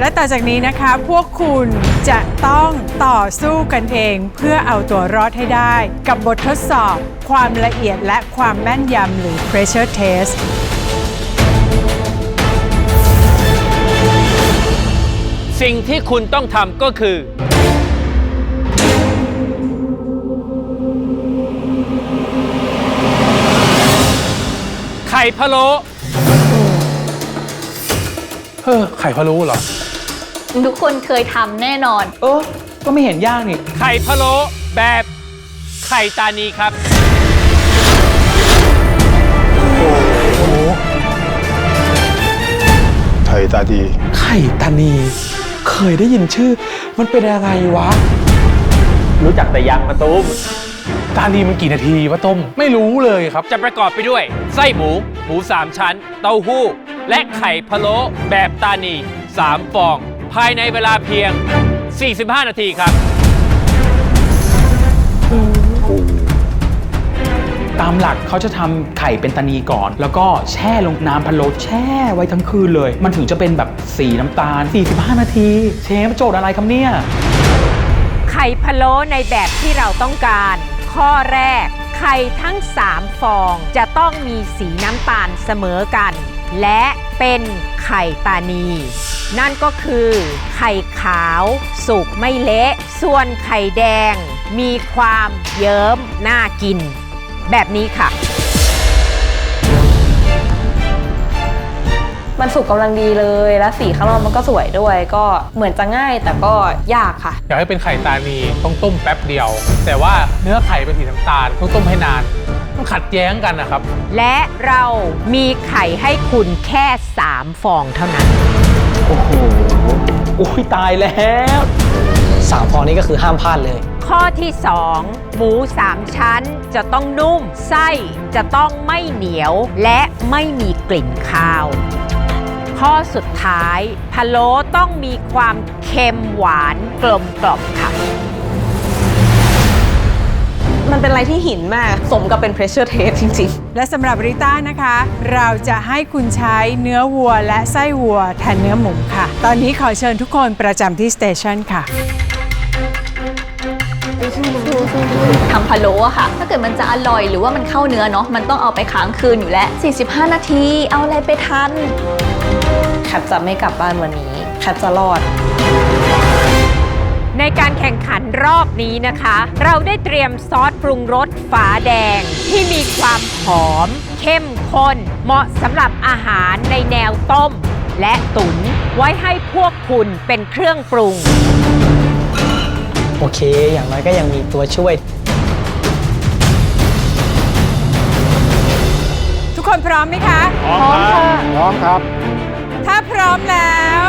และต่อจากนี้นะคะ พวกคุณจะต้องต่อสู้กันเองเพื่อเอาตัวรอดให้ได้ กับบททดสอบความละเอียดและความแม่นยำหรือ pressure test สิ่งที่คุณต้องทำก็คือ ไข่พะโล้เออไข่พะโล้เหรอ ทุกคนเคยทำแน่นอน เออ ก็ไม่เห็นยากนี่ ไข่พะโล้แบบไข่ตานีครับ ไทยตาดี ไข่ตานี เคยได้ยินชื่อ มันเป็นยังไงวะ รู้จักแต่ยังมาตุ้มตานีมันกี่นาทีวะต้ม ไม่รู้เลยครับ จะประกอบไปด้วย ไส้หมู หมู3ชั้น เต้าหู้ และไข่พะโล้แบบตานี3ฟอง ภายในเวลาเพียง 45 นาทีครับ ตามหลักเขาจะทำไข่เป็นตานีก่อน แล้วก็แช่ลงน้ำพะโล้แช่ไว้ทั้งคืนเลย มันถึงจะเป็นแบบสีน้ำตาล 45 นาที เชฟโจทย์อะไรครับเนี่ย ไข่พะโล้ในแบบที่เราต้องการ ข้อแรก ไข่ทั้ง 3 ฟองจะต้องมีสีน้ำตาลเสมอกัน และ เป็นไข่ตานี นั่นก็คือไข่ขาวสุกไม่เละ ส่วนไข่แดง มีความเยิ้มน่ากิน แบบนี้ค่ะ มันสุกกำลังดีเลย และสีข้างนอกมันก็สวยด้วย ก็เหมือนจะง่ายแต่ก็ยากค่ะ อยากให้เป็นไข่ตานีต้องต้มแป๊บเดียว แต่ว่าเนื้อไข่เป็นสีน้ำตาลต้องต้มให้นานมันขัดแย้งกันนะครับ และเรามีไข่ให้คุณแค่ 3 ฟองเท่านั้น โอ้โหโอ้ยตายแล้วสามฟองนี้ก็คือห้ามพลาดเลย ข้อที่ 2 หมู 3 ชั้นจะต้องนุ่ม ไส้จะต้องไม่เหนียว และไม่มีกลิ่นคาว ข้อสุดท้ายพะโล้ต้องมีความเค็มหวานกลมกล่อมค่ะ มันเป็นอะไรที่หินมาก สมกับเป็น pressure test จริง และสำหรับริต้านะคะ เราจะให้คุณใช้เนื้อวัวและไส้วัวแทนเนื้อหมูค่ะ ตอนนี้ขอเชิญทุกคนประจำที่สเตชันค่ะทำ พะโล้อะค่ะ ถ้าเกิดมันจะอร่อยหรือว่ามันเข้าเนื้อเนาะมันต้องเอาไปค้างคืนอยู่แล้ว 45 นาที เอาอะไรไปทันๆแคปจะไม่กลับบ้านวันนี้แคปจะรอดในการแข่งขันรอบนี้นะคะ เราได้เตรียมซอสปรุงรสฝาแดง ที่มีความหอม เข้มข้น เหมาะสำหรับอาหารในแนวต้ม และตุ๋นไว้ให้พวกคุณเป็นเครื่องปรุง โอเค อย่างน้อยก็ยังมีตัวช่วย พร้อมไหมคะ พร้อมค่ะ พร้อมครับ ถ้าพร้อมแล้ว